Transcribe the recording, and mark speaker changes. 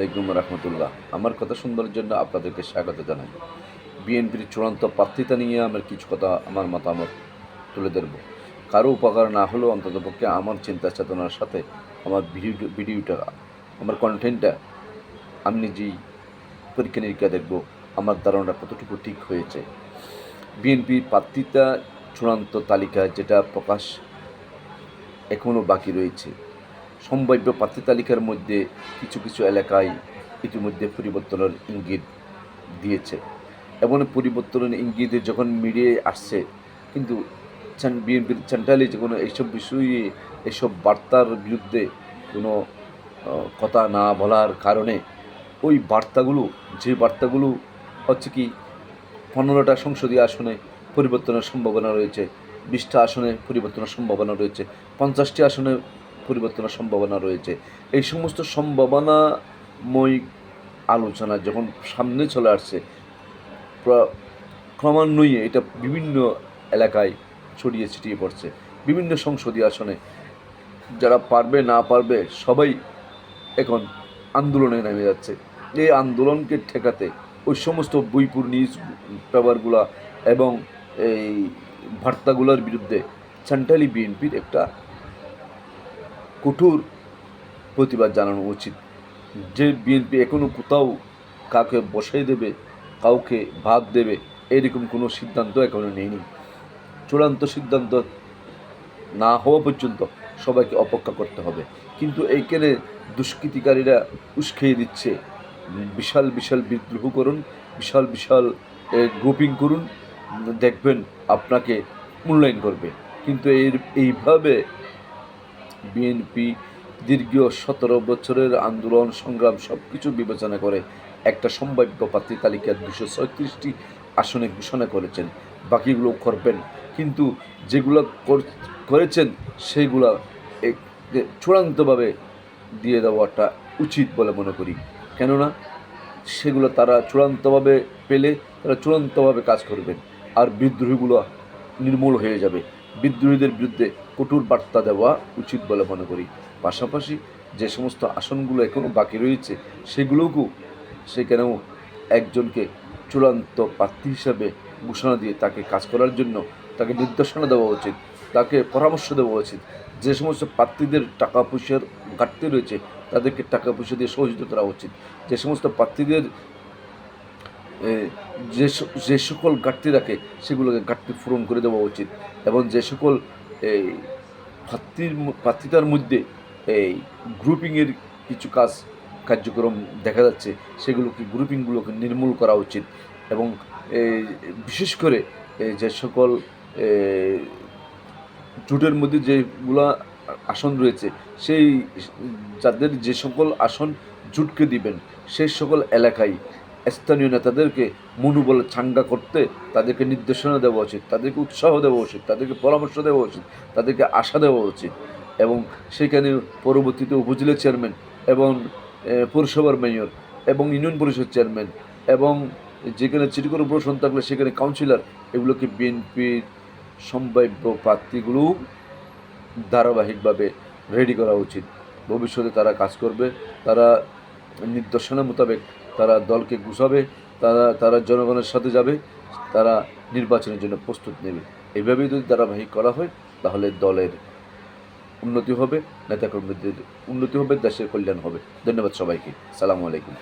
Speaker 1: আলাইকুম রহমতুল্লাহ। আমার কথা সুন্দরের জন্য আপনাদেরকে স্বাগত জানাই। বিএনপির চূড়ান্ত প্রার্থিতা নিয়ে আমার কিছু কথা, আমার মতামত তুলে ধরব। কারও উপকার না হলেও অন্ততপক্ষে আমার চিন্তা চেতনার সাথে আমার ভিডিও, ভিডিওটা, আমার কন্টেন্টটা আমি নিজেই পরীক্ষা নিরীক্ষা দেখব। আমার ধারণাটা কতটুকু ঠিক হয়েছে? বিএনপি প্রার্থিতা চূড়ান্ত তালিকা যেটা প্রকাশ এখনও বাকি রয়েছে। সম্ভাব্য প্রার্থী তালিকার মধ্যে কিছু কিছু এলাকায় ইতিমধ্যে পরিবর্তনের ইঙ্গিত দিয়েছে। এমন পরিবর্তনের ইঙ্গিত যখন মিডিয়ায় আসছে, কিন্তু বিএনপির সেন্ট্রালি যখন এইসব বিষয়ে, এইসব বার্তার বিরুদ্ধে কোনো কথা না বলার কারণে ওই বার্তাগুলো, যে বার্তাগুলো হচ্ছে কি, পনেরোটা সংসদীয় আসনে পরিবর্তনের সম্ভাবনা রয়েছে, বিশটা আসনে পরিবর্তনের সম্ভাবনা রয়েছে, পঞ্চাশটি আসনে পরিবর্তনের সম্ভাবনা রয়েছে। এই সমস্ত সম্ভাবনাময় আলোচনা যখন সামনে চলে আসছে ক্রমান্বয়ে এটা বিভিন্ন এলাকায় ছড়িয়ে ছিটিয়ে পড়ছে। বিভিন্ন সংসদীয় আসনে যারা পারবে না পারবে সবাই এখন আন্দোলনে নেমে যাচ্ছে। এই আন্দোলনকে ঠেকাতে ওই সমস্ত বইপুর নিউজ পেপারগুলা এবং এই বার্তাগুলোর বিরুদ্ধে সেন্ট্রালি বিএনপির একটা কঠোর প্রতিবাদ জানানো উচিত। যে বিএনপি এখনও কোথাও কাউকে বসাই দেবে, কাউকে ভাগ দেবে, এরকম কোনো সিদ্ধান্ত এখনও নেয়নি। চূড়ান্ত সিদ্ধান্ত না হওয়া পর্যন্ত সবাইকে অপেক্ষা করতে হবে। কিন্তু এইখানে দুষ্কৃতিকারীরা উস্কিয়ে দিচ্ছে। বিশাল বিশাল বিদ্রোহ করুন, বিশাল বিশাল গ্রুপিং করুন, দেখবেন আপনাকে মূল্যায়ন করবে। কিন্তু এই এইভাবে বিএনপি দীর্ঘ সতেরো বছরের আন্দোলন, সংগ্রাম সব কিছু বিবেচনা করে একটা সম্ভাব্য প্রার্থী তালিকার দুশো ছয়ত্রিশটি আসনে ঘোষণা করেছেন। বাকিগুলো করবেন। কিন্তু যেগুলো কর- করেছেন সেইগুলো চূড়ান্তভাবে দিয়ে দেওয়াটা উচিত বলে মনে করি। কেননা, সেগুলো তারা চূড়ান্তভাবে পেলে তারা চূড়ান্তভাবে কাজ করবেন। আর বিদ্রোহীগুলো নির্মূল হয়ে যাবে। বিদ্রোহীদের বিরুদ্ধে কঠোর বার্তা দেওয়া উচিত বলে মনে করি। পাশাপাশি যে সমস্ত আসনগুলো এখনও বাকি রয়েছে, সেগুলোকেও সেখানেও একজনকে চূড়ান্ত প্রার্থী হিসাবে ঘোষণা দিয়ে তাকে কাজ করার জন্য তাকে নির্দেশনা দেওয়া উচিত, তাকে পরামর্শ দেওয়া উচিত। যে সমস্ত প্রার্থীদের টাকা পয়সার ঘাটতি রয়েছে, তাদেরকে টাকা পয়সা দিয়ে সহযোগিতা করা উচিত। যে সমস্ত প্রার্থীদের যে যে সকল ঘাটতি রাখে সেগুলোকে ঘাটতি পূরণ করে দেওয়া উচিত এবং যে সকল এই ম- প্রার্থিতার মধ্যে এই গ্রুপিংয়ের কিছু কাজ, কার্যক্রম দেখা যাচ্ছে, সেগুলোকে গ্রুপিংগুলোকে নির্মূল করা উচিত এবং বিশেষ করে যে সকল জোটের মধ্যে যেগুলা আসন রয়েছে, সেই যাদের যে সকল আসন জুটকে দিবেন, সেই সকল এলাকায় স্থানীয় নেতাদেরকে মনোবল চাঙ্গা করতে তাদেরকে নির্দেশনা দেওয়া উচিত, তাদেরকে উৎসাহ দেওয়া উচিত, তাদেরকে পরামর্শ দেওয়া উচিত, তাদেরকে আশা দেওয়া উচিত। এবং সেখানে পরবর্তীতে উপজেলা চেয়ারম্যান এবং পৌরসভার মেয়র এবং ইউনিয়ন পরিষদ চেয়ারম্যান এবং যেখানে সিটি কর্পোরেশন থাকলে সেখানে কাউন্সিলর, এগুলোকে বিএনপির সম্ভাব্য প্রার্থীগুলো ধারাবাহিকভাবে রেডি করা উচিত। ভবিষ্যতে তারা কাজ করবে, তারা নির্দেশনা মোতাবেক তারা দলকে গুছাবে, তারা তারা জনগণের সাথে যাবে, তারা নির্বাচনের জন্য প্রস্তুত নেবে। এইভাবেই যদি ধারাবাহিক করা হয়, তাহলে দলের উন্নতি হবে, নেতাকর্মীদের উন্নতি হবে, দেশের কল্যাণ হবে। ধন্যবাদ সবাইকে। সালামু আলাইকুম।